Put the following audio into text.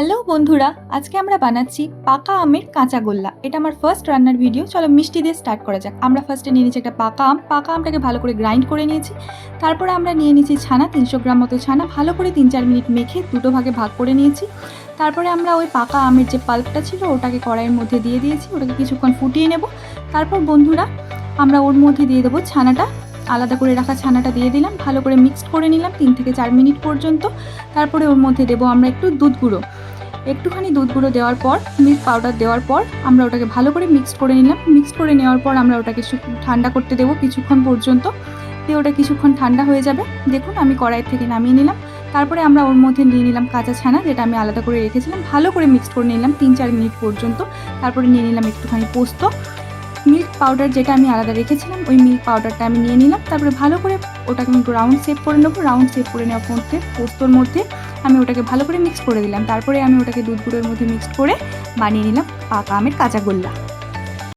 Hello বন্ধুরা, আজকে আমরা বানাচ্ছি পাকা আমের কাঁচা গোল্লা। এটা আমার ফার্স্ট রান্নার ভিডিও চলো মিষ্টি দিয়ে স্টার্ট করা যাক। আমরা ফার্স্টে নিয়ে নিয়েছি একটা পাকা আম। পাকা আমটাকে ভালো করে গ্রাইন্ড করে নিয়েছি। তারপরে আমরা নিয়ে নিয়েছি ছানা, তিনশো গ্রাম মতো ছানা। ভালো করে তিন চার মিনিট মেখে দুটো ভাগে ভাগ করে নিয়েছি। তারপরে আমরা ওই পাকা আমের যে পাল্পটা ছিল, ওটাকে কড়াইয়ের মধ্যে দিয়ে দিয়েছি। ওটাকে কিছুক্ষণ ফুটিয়ে নেব। তারপর বন্ধুরা, আমরা ওর মধ্যে দিয়ে দেবো ছানাটা। আলাদা করে রাখা ছানাটা দিয়ে দিলাম। ভালো করে মিক্সড করে নিলাম তিন থেকে চার মিনিট পর্যন্ত। তারপরে ওর মধ্যে দেবো আমরা একটু দুধ গুঁড়ো। একটুখানি দুধ গুঁড়ো দেওয়ার পর মিল্ক পাউডার দেওয়ার পর আমরা ওটাকে ভালো করে মিক্সড করে নিলাম। মিক্সড করে নেওয়ার পর আমরা ওটাকে ঠান্ডা করতে দেবো কিছুক্ষণ পর্যন্ত। দিয়ে ওটা কিছুক্ষণ ঠান্ডা হয়ে যাবে। দেখুন, আমি কড়াই থেকে নামিয়ে নিলাম। তারপরে আমরা ওর মধ্যে নিয়ে নিলাম কাঁচা ছানা, যেটা আমি আলাদা করে রেখেছিলাম। ভালো করে মিক্সড করে নিলাম তিন চার মিনিট পর্যন্ত। তারপরে নিয়ে নিলাম একটুখানি পোস্ত। মিল্ক পাউডার যেটা আমি আলাদা রেখেছিলাম, ওই মিল্ক পাউডারটা আমি নিয়ে নিলাম। তারপরে ভালো করে ওটাকে একটু রাউন্ড শেপ করে নেব। রাউন্ড শেপ করে নেওয়ার মধ্যে, পোস্তর মধ্যে আমি ওটাকে ভালো করে মিক্স করে দিলাম। তারপরে আমি ওটাকে দুধ গুঁড়োর মধ্যে মিক্স করে বানিয়ে নিলাম পাকা আমের কাঁচা গোল্লা।